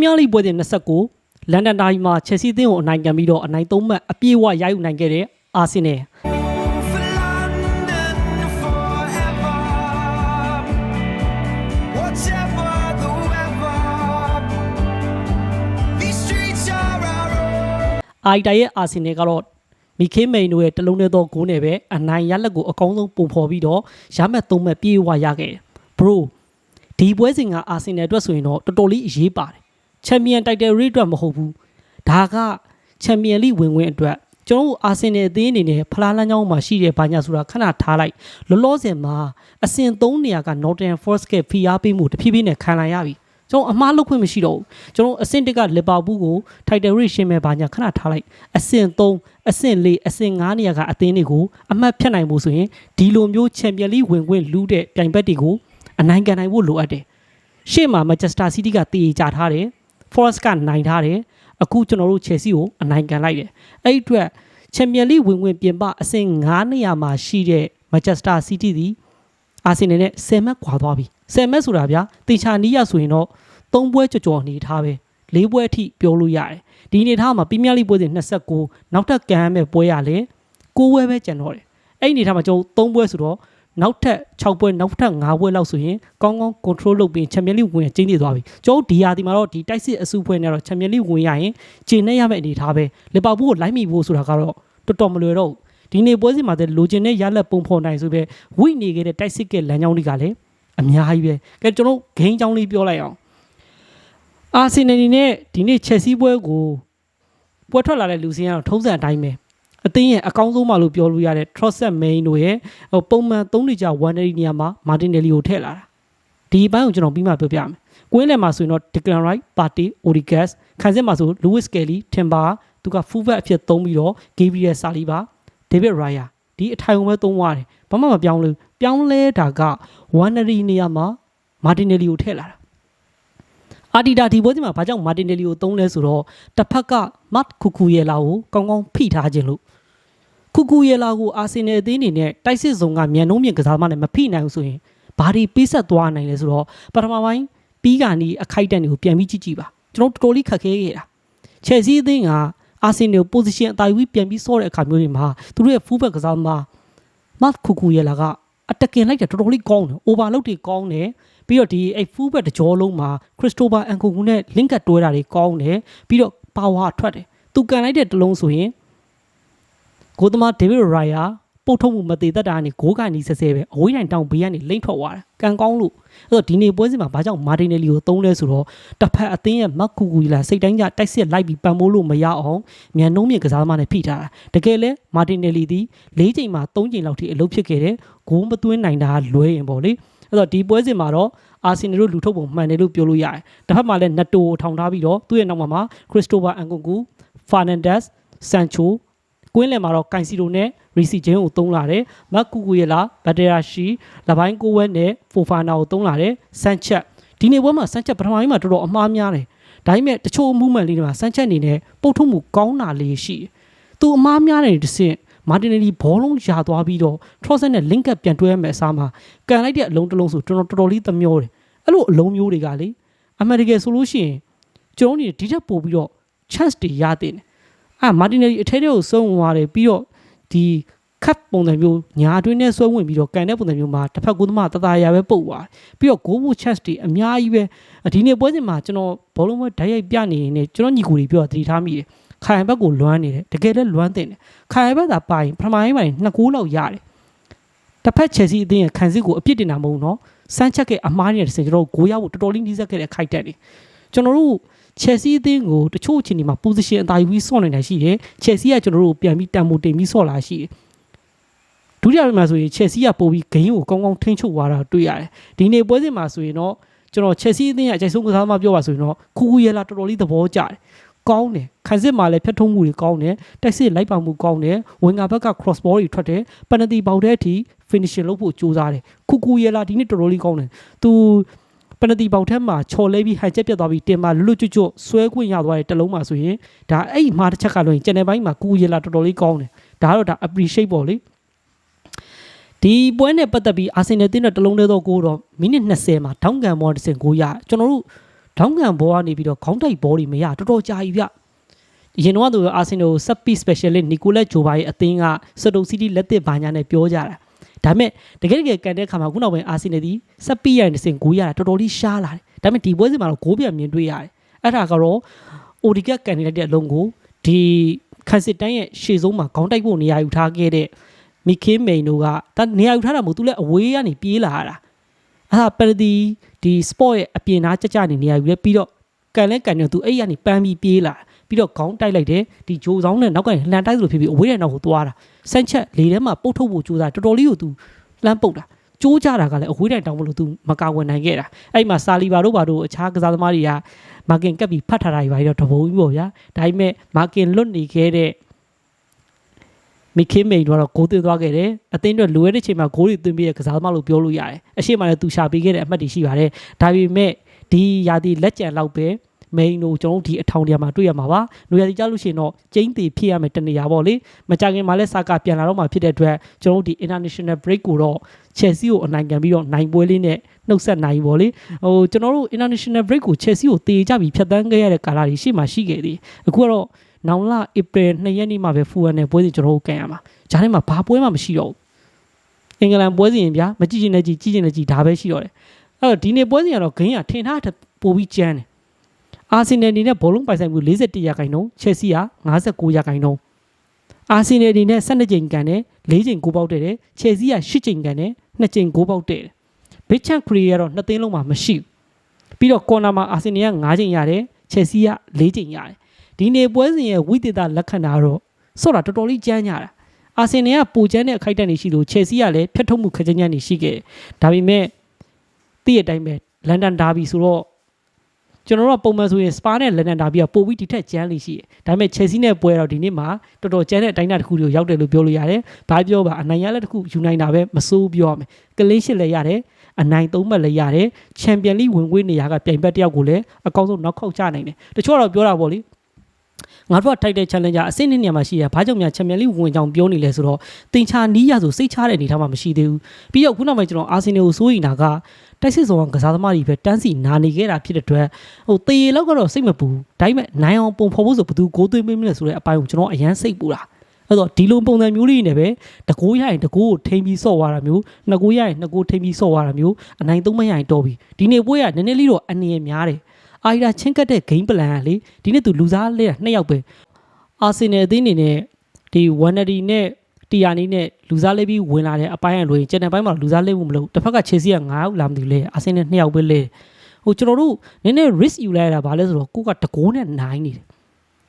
မီးယားလိပွဲစဉ်29လန်ဒန်ဒါဂျီမှာချက်စီးအသင်းကိုအနိုင်ခံပြီးတော့အနိုင်၃မှတ်အပြည့်အဝရယူနိုင်ခဲ့တဲ့အာဆင်နယ် For London forever. Whatever the weather, these streets are our own. အိုက်တာရဲ့အာဆင်နယ်ကတော့မီခေးမိန်တို့ရဲ့တလုံးနဲ့သောဂိုးနဲ့ပဲအနိုင်ရလက်ကိုအကောင်းဆုံးပုံဖော်ပြီးတော့ရမှတ်၃မှတ်ပြည့်ဝရခဲ့တယ်။ bro ဒီပွဲစဉ်ကအာဆင်နယ်အတွက်ဆိုရင်တော့တော်တော်လေးအရေးပါတယ်။ ချန်ပီယံတိုက်တယ်ရေးအတွက်မဟုတ်ဘူး။ဒါကချန်ပီယံလိဝင်ဝင်အတွက်ကျွန်တော်တို့အာဆင်နယ်အသင်းအနေနဲ့ဖလားလမ်းကြောင်းမှာရှိတဲ့ဘာညာဆိုတာခဏထားလိုက်လောလောဆယ်မှာအဆင့်၃နေရာက Nottingham Forest ကဖိအားပေးမှုတဖြည်းဖြည်းနဲ့ခံလာရပြီ။ကျွန်တော်အမှားလုပ်ခွင့်မရှိတော့ဘူးကျွန်တော်အဆင့်တစ်ကလီဗာပူးကိုထိုက်တယ်ရီရှင်းမဲ့ဘာညာခဏထားလိုက်အဆင့်3အဆင့်4အဆင့်5နေရာကအသင်းတွေကိုအမှတ်ဖြတ်နိုင်ဖို့ဆိုရင်ဒီလိုမျိုးချန်ပီယံလိဝင်ခွင့်လူးတဲ့ပြိုင်ဘက်တွေကိုအနိုင်ကန်နိုင်ဖို့လိုအပ်တယ်ရှေ့မှာမန်ချက်စတာစီးတီးကတည်ကြထားတယ် Forest ကနိုင်ထားတယ်အခုကျွန်တော်တို့ Chelsea ကိုအနိုင်ကန်လိုက်တယ်အဲ့ဒီအတွက်ချန်ပီယံလိဝင်ခွင့်ပြင်ပအဆင့်5နေရာမှာရှိတဲ့ Manchester City သည်အာဆင်နယ်နဲ့10မှတ်ခွာသွားပြီ10မှတ်ဆိုတာဗျာတင်ချာနီးရဆိုရင်တော့3ပွဲကြော်ကြော်နေထားပဲ၄ပွဲအထိပြောလို့ရတယ်ဒီအနေထားမှာပီးမီးယားလိပွဲစဉ်29နောက်ထပ်ကန်ရမယ့်ပွဲရလဲ9ပွဲပဲကျန်တော့တယ်အဲ့ဒီအနေထားမှာကျွန်တော်3ပွဲဆိုတော့ နောက်ထပ်6ပွဲနောက်ထပ်5ပွဲလောက်ဆိုရင်ကောင်းကောင်း control လုပ်ပြီးချန်ပီယံလိဝင်ကျင်းနေသွားပြီကျွန်တော်ဒီယာဒီမှာတော့ဒီတိုက်စစ်အစုဖွဲ့နဲ့တော့ချန်ပီယံလိဝင်ရရင်ကျင်းနေရမယ့်အနေထားပဲလီဗာပူးကိုလိုက်မိဖို့ဆိုတာကတော့တော်တော်မလွယ်တော့ဘူးဒီနေ့ပွဲစဉ်မှာတည်းလိုချင်တဲ့ရလက်ပုံဖော်နိုင်ဆိုပဲဝိနေခဲ့တဲ့တိုက်စစ်ကလမ်းကြောင်းတွေကလည်းအများကြီးပဲကဲကျွန်တော်ဂိမ်းကြောင်းလေးပြောလိုက်အောင်အာဆင်နယ်နေနဲ့ဒီနေ့ချက်စီပွဲကိုပွဲထွက်လာတဲ့လူစင်းကတော့ထုံးစံအတိုင်းပဲ အသင်းရဲ့အကောင်းဆုံးမှလို့ပြောလို့ရတဲ့ Trosset Main တို့ရဲ့ဟိုပုံမှန်၃နှစ်ကြာ1နေရာမှာ Martinelli ကိုထည့်လာတာဒီဘိုင်းကိုကျွန်တော်ပြီးမှပြောပြမယ်ကွင်းလယ်မှာဆိုရင်တော့ Declan Rice, Partey, Odegaard ခံစစ်မှာဆို Lewis Kelly, Timber သူက fullback အဖြစ်သုံးပြီးတော့ Gabriel Saliba, David Raya ဒီအထိုင်ုံပဲသုံးသွားတယ်ဘာမှမပြောင်းလို့ပြောင်းလဲတာက1နေရာမှာ Martinelli ကိုထည့်လာတာအာဒီတာဒီပွဲဒီမှာဘာကြောင့် Martinelli ကိုသုံးလဲဆိုတော့တစ်ဖက်က Matt Cucurella ကိုကောင်းကောင်းဖိထားခြင်းလို့ ကူကူရဲလာကိုအာဆင်နယ်အသင်းအနေနဲ့တိုက်စစ်စုံကမြန်နှုံးမြင့်ကစားသမားနဲ့မဖိနိုင်ဘူးဆိုရင်ဘာတွေပေးဆက်သွားနိုင်လဲဆိုတော့ပထမပိုင်းပြီးကာနီအခိုက်အတန့်တွေကိုပြန်ပြီးကြည့်ကြည့်ပါကျွန်တော်တော်တော်လေးခက်ခဲခဲ့တာချယ်ဆီအသင်းကအာဆင်နယ် position အတိုင်းဝီပြန်ပြီးစောတဲ့အခါမျိုးတွေမှာသူတို့ရဲ့ fullback ကစားသမားမတ်ကူကူရဲလာကအတက်ကင်လိုက်တာတော်တော်လေးကောင်းတယ် overload တွေကောင်းတယ်ပြီးတော့ဒီအဲ့ fullback တကြောလုံးမှာ Christopher Nkunku နဲ့ link ကတွဲတာတွေကောင်းတယ်ပြီးတော့ power ထွက်တယ်သူကန်လိုက်တဲ့တလုံးဆိုရင် ကိုသမားဒေးဗစ်ရိုင်ယာပုတ်ထုတ်မှုမသေးတတ်တာကနေဂိုးကနေဆဲဆဲပဲအဝေးတိုင်းတောင်ဘေးကနေလိမ့်ထွက်သွားတယ်။ကန်ကောင်းလို့အဲ့တော့ဒီနေ့ပွဲစဉ်မှာဘာကြောင့်မာတင်နယ်လီကိုသုံးလဲဆိုတော့တစ်ဖက်အသင်းရဲ့မက်ကူကူလာစိတ်တိုင်းကြတိုက်စစ်လိုက်ပြီးပံမိုးလို့မရအောင်မြန်နှုံးမြင့်ကစားသမားနဲ့ဖိထားတာ။တကယ်လဲမာတင်နယ်လီသည်၄ချိန်မှာ၃ချိန်လောက်ထိအလုပ်ဖြစ်ခဲ့တယ်။ဂိုးမသွင်းနိုင်တာလွဲရင်ပေါ့လေ။အဲ့တော့ဒီပွဲစဉ်မှာတော့အာဆင်နယ်တို့လူထုတ်ပုံမှန်တယ်လို့ပြောလို့ရတယ်။တစ်ဖက်မှာလည်းနက်တိုကိုထောင်ထားပြီးတော့သူ့ရဲ့နောက်မှာမှာခရစ္စတိုဖာအန်ကွန်ကူဖာနန်ဒက်စ်ဆန်ချို ကွင်းလယ်မှာတော့ကန်စီလိုနဲ့ရီစီဂျင်းကိုသုံးလာတယ်မတ်ကူကူရလာဘတ်တရာရှိလပိုင်းကိုဝဲနဲ့ဖိုဖာနာကိုသုံးလာတယ်ဆန်ချက်ဒီနေ့ပွဲမှာဆန်ချက်ပထမပိုင်းမှာတော်တော်အမှားများတယ်ဒါပေမဲ့တချို့အမှုမှန်လေးတွေမှာဆန်ချက်အနေနဲ့ပုတ်ထုတ်မှုကောင်းတာလေးရှိတယ်သူအမှားများတယ်တစ်ဆင့်မာတင်နယ်လီဘောလုံးရာသွားပြီးတော့ထရော့ဆက်နဲ့ link up ပြန်တွဲရမယ်အစားမှာကန်လိုက်တဲ့အလုံးတစ်လုံးဆိုကျွန်တော်တော်တော်လေးသမျောတယ်အဲ့လိုအလုံးမျိုးတွေကလေအမေရိကန်ဆိုလို့ရှိရင်ကျွန်တော်နေဒီချက်ပို့ပြီးတော့ chance တွေရတဲ့တယ် အာမာတင်နယ်အထဲထဲကိုစုံသွားတယ်ပြီးတော့ဒီခတ်ပုံစံမျိုးညာအတွင်းနဲ့ဆွဲဝင်ပြီးတော့ကန်တဲ့ပုံစံမျိုးမှာတစ်ဖက်ကူးသမားတသားရပဲပုတ်သွားတယ်ပြီးတော့ goal boot chance တွေအများကြီးပဲဒီနေ့ပွဲစဉ်မှာကျွန်တော်ဘောလုံးပွဲဓာတ်ရိုက်ပြနေနေကျွန်တော်ညီကိုတွေပြောတာသတိထားမိတယ်ခိုင်ဘက်ကိုလွမ်းနေတယ်တကယ်လည်းလွမ်းတင်တယ်ခိုင်ဘက်သာပိုင်ပထမပိုင်းမှာနှစ်ဂိုးလောက်ရတယ်တစ်ဖက်ချယ်ဆီအသင်းရဲ့ခံစစ်ကိုအပြစ်တင်တာမဟုတ်နော်စမ်းချက်ကအမားနေတဲ့စင်ကျွန်တော်ဂိုးရဖို့တော်တော်လေးနှီးစက်ခဲ့တဲ့ခိုက်တက်တယ်ကျွန်တော်တို့ Chelsea အသင်းကိုတချို့အချိန်ဒီမှာ position အသာယူပြီးဆော့နေတာရှိတယ် Chelsea ကကျွန်တော်တို့ပြန်ပြီးတန်ဖိုးတင်ပြီးဆော့လာရှိတယ်ဒုတိယပိုင်းမှာဆိုရင် Chelsea ကပို့ပြီးဂိမ်းကိုကောင်းကောင်းထိန်းချုပ်သွားတာတွေ့ရတယ်ဒီနေ့ပွဲစဉ်မှာဆိုရင်တော့ကျွန်တော် Chelsea အသင်းရဲ့အကြိုက်ဆုံးကစားသမားပြောပါဆိုရင်တော့ခူခူရဲလာတော်တော်လေးသဘောကျတယ်ကောင်းတယ်ခံစစ်မှာလည်းဖြတ်ထုံးမှုတွေကောင်းတယ်တိုက်စစ်လိုက်ပါမှုကောင်းတယ်ဝင်ငါဘက်က cross ball တွေထွက်တယ်ပနတီပေါက်တဲ့အထိ finishing လုပ်ဖို့ကြိုးစားတယ်ခူခူရဲလာဒီနေ့တော်တော်လေးကောင်းတယ်သူ ပနတီပေါက်ထက်မှာချော်လဲပြီးဟန်ချက်ပြတ်သွားပြီးတင်မှာလွတ်ကျွတ်ကျွတ်ဆွဲခွင့်ရသွားတဲ့တလုံးမှာဆိုရင်ဒါအဲ့မှာတစ်ချက်ကလို့ကျန်တဲ့ဘိုင်းမှာကူရဲလာတော်တော်လေးကောင်းတယ်ဒါကတော့ဒါ appreciate ပေါ့လေဒီပွဲနဲ့ပတ်သက်ပြီးအာဆင်နယ်တင်းတဲ့တလုံးသေးသောဂိုးတော့မိနစ်20မှာဒေါင်းကန်မော်တစ်စင်ဂိုးရကျွန်တော်တို့ထောင်းကန်ဘောကနေပြီးတော့ခေါင်းတိုက်ဘောတွေမရတော်တော်ကြာပြီဗျအရင်တော့သူအာဆင်နယ်ကိုစပ်ပီ specialist နီကိုလက်ဂျိုဘာရဲ့အသင်းကစတိုစီတီလက်သစ်ဘာညာနဲ့ပြောကြတာ ဒါပေမဲ့တကယ်တကယ်ကန်တဲ့ခါမှာခုနောက်ပိုင်းအာဆင်နယ်ဒီစပ်ပီရိုင်တစ်စင်ဂိုးရတာတော်တော်လေးရှားလာတယ်ဒါပေမဲ့ဒီပွဲစဉ်မှာတော့ဂိုးပြန်မြင်တွေ့ရတယ်အဲ့ဒါကတော့အိုဒီကတ်ကန်နေလိုက်တဲ့အလုံးကိုဒီခန်စစ်တိုင်းရဲ့ရှေ့ဆုံးမှာခေါင်းတိုက်ဖို့နေရာယူထားခဲ့တဲ့မီခင်းမိန်တို့ကဒါနေရာယူထားတာမဟုတ်သူလည်းအဝေးကနေပြေးလာတာအဲ့ဒါပရဒီဒီ sport ရဲ့အပြင်သားကြကြနေနေရပြီလေပြီးတော့ကန်လဲကန်နေသူအဲ့ရကနေပန်းပြီးပြေးလာ ပြီးတော့ခေါင်းတိုက်လိုက်တယ်ဒီဂျိုဆောင်နဲ့နောက်ကနေလှန်တိုက်သလိုဖြစ်ပြီးအဝေးတဲ့နောက်ကိုသွားတာဆန့်ချက်လေထဲမှာပုတ်ထုတ်ဖို့ကြိုးစားတော်တော်လေးကိုသူလှမ်းပုတ်တာကြိုးကြတာကလည်းအဝေးတိုင်တောင်မလို့သူမကာဝယ်နိုင်ခဲ့တာအဲ့မှာစာလီဘာတို့ဘာတို့အခြားကစားသမားတွေကမာကင်ကပ်ပြီးဖတ်ထားတာတွေပါတော့တဘုံကြီးပေါ့ဗျာဒါပေမဲ့မာကင်လွတ်နေခဲ့တဲ့မီခင်းမိန်တို့ကတော့ဂိုးသွင်းသွားခဲ့တယ်အသင်းအတွက်လိုရတဲ့ချိန်မှာဂိုးတွေသွင်းပြီးတဲ့ကစားသမားလို့ပြောလို့ရတယ်အရှိမလည်းသူရှာပေးခဲ့တဲ့အမှတ်တွေရှိပါတယ်ဒါပေမဲ့ဒီယာတီလက်ကြံလောက်ပဲ မိန်တို့ကျွန်တော်တို့ဒီအထောင်တရားမှာတွေ့ရမှာပါ။လူရည်ကြလို့ရှိရင်တော့ကျင်းသေးဖြစ်ရမယ်တနေရာပေါ့လေ။မကြခင်မှာလဲစာကပြန်လာတော့မှဖြစ်တဲ့အတွက်ကျွန်တော်တို့ဒီ international break ကိုတော့ Chelsea ကိုအနိုင်ကန်ပြီးတော့နိုင်ပွဲလေးနဲ့နှုတ်ဆက်နိုင်ပေါ့လေ။ဟိုကျွန်တော်တို့ international break ကို Chelsea ကိုတေကြပြီးဖြတ်တန်းခဲ့ရတဲ့ကာလကြီးရှိမှရှိခဲ့သေး။အခုကတော့နောင်လ April 2ရက်နေ့မှာပဲဖူရန်နဲ့ပွဲစဉ်ကျွန်တော်တို့ကန်ရမှာ။ဂျားထဲမှာဘာပွဲမှမရှိတော့ဘူး။အင်္ဂလန်ပွဲစဉ်ဗျာမကြည့်ချင်တဲ့ကြည့်ကြည့်ချင်တဲ့ကြည့်ဒါပဲရှိတော့တယ်။အဲ့တော့ဒီနေ့ပွဲစဉ်ကတော့ဂိမ်းကထင်ထားတဲ့ပိုပြီးကျန်းတယ်။ အာဆင်နယ်အနေနဲ့ဘောလုံးပိုင်ဆိုင်မှု41ရာခိုင်နှုန်းချက်စီက59ရာခိုင်နှုန်းအာဆင်နယ်အနေနဲ့12ကြိမ်ကန်တယ်4ကြိမ်ကိုပေါက်တဲ့တယ်ချက်စီက8ကြိမ်ကန်တယ်2ကြိမ်ကိုပေါက်တဲ့တယ်ဘစ်ချန်ခရီကတော့နှစ်သိန်းလုံးမှာမရှိဘူးပြီးတော့ကော်နာမှာအာဆင်နယ်က9ကြိမ်ရတယ်ချက်စီက4ကြိမ်ရတယ်ဒီနေ့ပွဲစဉ်ရဲ့ဝိသေသလက္ခဏာတော့ဆော့တာတော်တော်လေးကြမ်းကြတာအာဆင်နယ်ကပူချမ်းတဲ့အခိုက်အတန့်တွေရှိလို့ချက်စီကလည်းဖျက်ထုတ်မှုခက်ကြမ်းကြမ်းတွေရှိခဲ့တယ်ဒါပေမဲ့တည့်ရတိုင်းပဲလန်ဒန်ဒါဘီဆိုတော့ ကျွန်တော်တို့ကပုံမှန်ဆိုရင်စပါနဲ့လန်ဒန်ဒါဘီကပို့ပြီးဒီထက်ကျန်းလေးရှိတယ်။ဒါပေမဲ့ Chelsea နဲ့ပွဲတော့ဒီနေ့မှာတော်တော်ကျန်းတဲ့အတိုင်းအတာတစ်ခုကိုရောက်တယ်လို့ပြောလို့ရတယ်။ဘာပြောပါအနိုင်ရလက်တစ်ခုယူနိုင်တာပဲမစိုးပြောရမယ်။ကလင်းရှစ်လည်းရတယ်။အနိုင်သုံးမှတ်လည်းရတယ်။ချန်ပီယံလိဝင်ခွင့်နေရာကပြိုင်ဘက်တစ်ယောက်ကိုလည်းအကောင်းဆုံးနောက်ခေါက်ချနိုင်တယ်။တချို့ကတော့ပြောတာပေါ့လေ။ ငါတို့ကထိုက်တဲ့ challenger အဆင့်နှစ်နေရာမှာရှိရဘာကြောင့်များချန်ပီယံလိဝင်ကြောင်ပြောနေလဲဆိုတော့တင်ချာနီးရဆိုစိတ်ချတဲ့အနေထားမှာမရှိသေးဘူး။ပြီးတော့ခုနောက်ပိုင်းကျွန်တော်အာဆင်နယ်ကိုစိုးရိမ်တာကတိုက်စစ်ဆောင်ကစားသမားတွေပဲတန်းစီနာနေခဲ့တာဖြစ်တဲ့အတွက်ဟိုတေလောက်ကတော့စိတ်မပူဒါပေမဲ့နိုင်အောင်ပုံဖော်ဖို့ဆိုဘယ်သူကိုးသွင်းမလဲဆိုတဲ့အပိုင်းကိုကျွန်တော်အရန်စိတ်ပူတာအဲ့တော့ဒီလိုပုံစံမျိုးလေးနဲ့ပဲတကိုးရရင်တကိုးကိုထိမ့်ပြီးဆော့သွားတာမျိုးနှစ်ကိုးရရင်နှစ်ကိုးထိမ့်ပြီးဆော့သွားတာမျိုးအနိုင်သုံးမရရင်တော်ပြီဒီနေ့ပွဲကနည်းနည်းလေးတော့အနေရများတယ် အာရီဒါချင်းကတ်တဲ့ game plan ကလေဒီနေ့သူလူစားလဲနှစ်ယောက်ပဲအာဆင်နယ်အသင်းအနေနဲ့ဒီဝန်နဒီနဲ့တီယာနီနဲ့လူစားလေးပြီးဝင်လာတဲ့အပိုင်းအလွေကျန်တဲ့ဘက်မှာလူစားလေးမှုမလုပ်တစ်ဖက်ကခြေစီက9ယောက်လာမသိဘူးလေအာဆင်နယ်2ယောက်ပဲလဲဟိုကျွန်တော်တို့နည်းနည်း risk ယူလိုက်ရတာဗာလဲဆိုတော့ကိုကတကိုးနဲ့နိုင်နေတယ်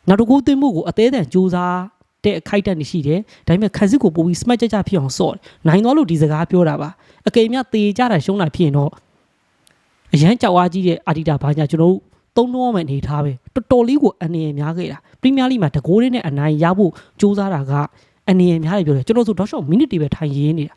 နောက်တကူသိမှုကိုအသေးအံစူးစားတဲ့အခိုက်အတန့်ရှိတယ်ဒါပေမဲ့ခန်းစစ်ကိုပို့ပြီး smart ကြကြဖြစ်အောင်ဆော့တယ်နိုင်သွားလို့ဒီစကားပြောတာပါအကေမြတေကြတာရှုံးတာဖြစ်ရင်တော့အရန်ကြောက်အားကြီးတဲ့အာဒီတာဘာညာကျွန်တော်တို့ သုံးတော့မှအနေထားပဲတော်တော်လေးကိုအနေရများခဲ့တာပရီးမီးယားလိမှာတကိုးလေးနဲ့အနိုင်ရဖို့စူးစမ်းတာကအနေရများတယ်ပြောတယ်ကျွန်တော်ဆိုတော့ရှော့မိနစ်တွေပဲထိုင်ရင်းနေတာ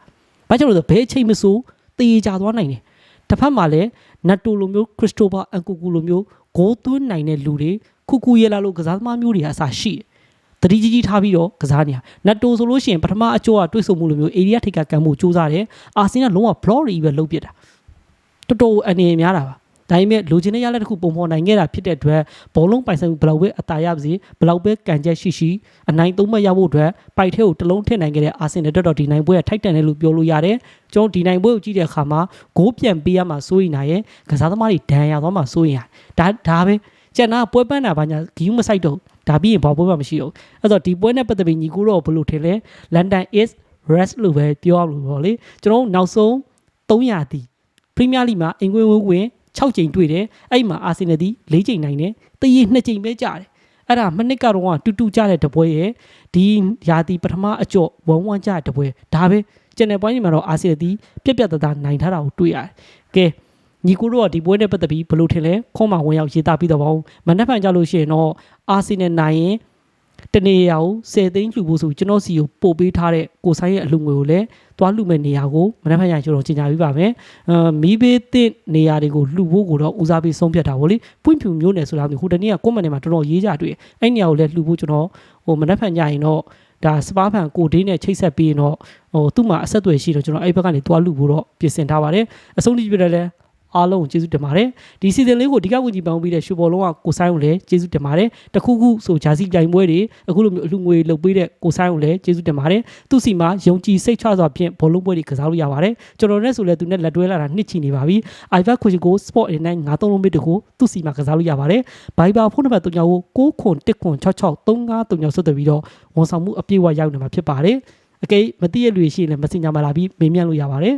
ဘာကြောင့်လဲဆိုဘယ်အချိန်မဆိုတေးကြသွားနိုင်တယ်တစ်ဖက်မှာလည်းနတ်တိုလိုမျိုးခရစ်စတိုဖာအန်ကူကူလိုမျိုးဂိုးသွင်းနိုင်တဲ့လူတွေခုကူရဲလာလို့ကစားသမားမျိုးတွေအစားရှိတယ်တတိကြီးကြီးထားပြီးတော့ကစားနေရနတ်တိုဆိုလို့ရှိရင်ပထမအကျော်ကတွေးဆုံမှုလိုမျိုး area ထိပ်ကကန်မှုစူးစမ်းတယ်အာဆင်ကလုံးဝ block တွေပဲလုပ်ပစ်တာတော်တော်အနေရများတာပါ ဒါပေမဲ့လိုချင်တဲ့ရလက်တစ်ခုပုံဖော်နိုင်ခဲ့တာဖြစ်တဲ့အတွက်ဘောလုံးပိုင်ဆိုင်မှုဘယ်လောက်ပဲအသာရပါစေဘယ်လောက်ပဲကန်ချက်ရှိရှိအနိုင်သုံးမှတ်ရဖို့အတွက်ပိုက်ထဲကိုတလုံးထည့်နိုင်ခဲ့တဲ့အာဆင်နယ်တက်တော့ဒီနိုင်ပွဲကထိုက်တန်တယ်လို့ပြောလို့ရတယ်ကျွန်တော်ဒီနိုင်ပွဲကိုကြည့်တဲ့အခါမှာဂိုးပြန်ပေးရမှာစိုးရင်နိုင်ရဲ့ကစားသမားတွေဒဏ်ရာသွားမှာစိုးရင်ဒါဒါပဲကျန်တာပွဲပန်းတာဘာညာဂီယူမဆိုင်တော့ဒါပြီးရင်ဘာပွဲမှမရှိတော့အဲ့တော့ဒီပွဲနဲ့ပတ်သက်ပြီးညီကူတော့ဘယ်လိုထင်လဲ London is rest လို့ပဲပြောရလို့ပေါ့လေကျွန်တော်နောက်ဆုံး300တီပရီးမီးယားလိမှာအင်္ဂွေးဝင်းဝင် 6ကြိမ်တွေ့တယ်အဲ့မှာအာဆင်နယ်ဒီ4ကြိမ်နိုင်တယ်တရေ2ကြိမ်ပဲကြာတယ်အဲ့ဒါမနစ်ကတော့တူတူကြတဲ့တပွဲရဲ့ဒီယာတီပထမအကျော့ဝမ်ဝမ်ကြတဲ့တပွဲဒါပဲကျန်တဲ့ပိုင်းတွေမှာတော့အာဆင်နယ်ဒီပြက်ပြက်တသားနိုင်ထားတာကိုတွေ့ရတယ်ကဲညီကိုတို့ကဒီပွဲနဲ့ပတ်သက်ပြီးဘယ်လိုထင်လဲခွန်မဝင်ရောက်ရေးသားပြီးတော့ပေါ့မနက်ဖြန်ကြလို့ရှိရင်တော့အာဆင်နယ်နိုင်ရင် တနေရာကို10သိန်းယူဖို့ဆိုကျွန်တော်စီကိုပို့ပေးထားတဲ့ကိုဆိုင်ရဲ့အလူငွေကိုလည်းသွားလှူမဲ့နေရာကိုမနက်ဖြန်ရကျွန်တော်ကြီးညာပြီးပါမယ်။အာမီးဘေးတဲ့နေရာတွေကိုလှူဖို့ကိုတော့ဦးစားပေးဆုံးဖြတ်တာဗောလေ။ပွင့်ဖြူမျိုးနယ်ဆိုတာမျိုးဟိုတနေ့ကကွန်မန့်ထဲမှာတော်တော်ရေးကြတွေ့။အဲ့နေရာကိုလည်းလှူဖို့ကျွန်တော်ဟိုမနက်ဖြန်ညရင်တော့ဒါစပါးဖန်ကိုဒေးနဲ့ချိတ်ဆက်ပြီးရင်တော့ဟိုသူ့မှာအဆက်အသွယ်ရှိတော့ကျွန်တော်အဲ့ဘက်ကနေသွားလှူဖို့တော့ပြင်ဆင်ထားပါတယ်။အဆုံးထိပြတယ်လဲ အားလုံးကိုကျေးဇူးတင်ပါတယ်ဒီ season လေးကိုအဓိကဝင်ကြည့်ပန်းပြီးတဲ့ရှူဘော်လုံးကကိုဆိုင်ကိုလည်းကျေးဇူးတင်ပါတယ်တခုခုဆိုဂျာစီပြိုင်ပွဲတွေအခုလိုမျိုးအလူငွေလုပ်ပေးတဲ့ကိုဆိုင်ကိုလည်းကျေးဇူးတင်ပါတယ်သူစီမှာယုံကြည်စိတ်ချစွာဖြင့်ဘောလုံးပွဲတွေကစားလို့ရပါတယ်ကျွန်တော်နဲ့ဆိုလည်းသူနဲ့လက်တွဲလာတာနှစ်ချီနေပါပြီ iVac ခွေကို sport အနေနဲ့93လုံးမစ်တကိုသူစီမှာကစားလို့ရပါတယ် Viber ဖုန်းနံပါတ်3ကို6ခွန်1ခွန်66 3539ဆက်သွယ်ပြီးတော့ဝန်ဆောင်မှုအပြည့်အဝရောက်နေမှာဖြစ်ပါတယ်အကယ်မသိရလူရှိရင်လည်း Messenger မှာလာပြီးမေးမြန်းလို့ရပါတယ်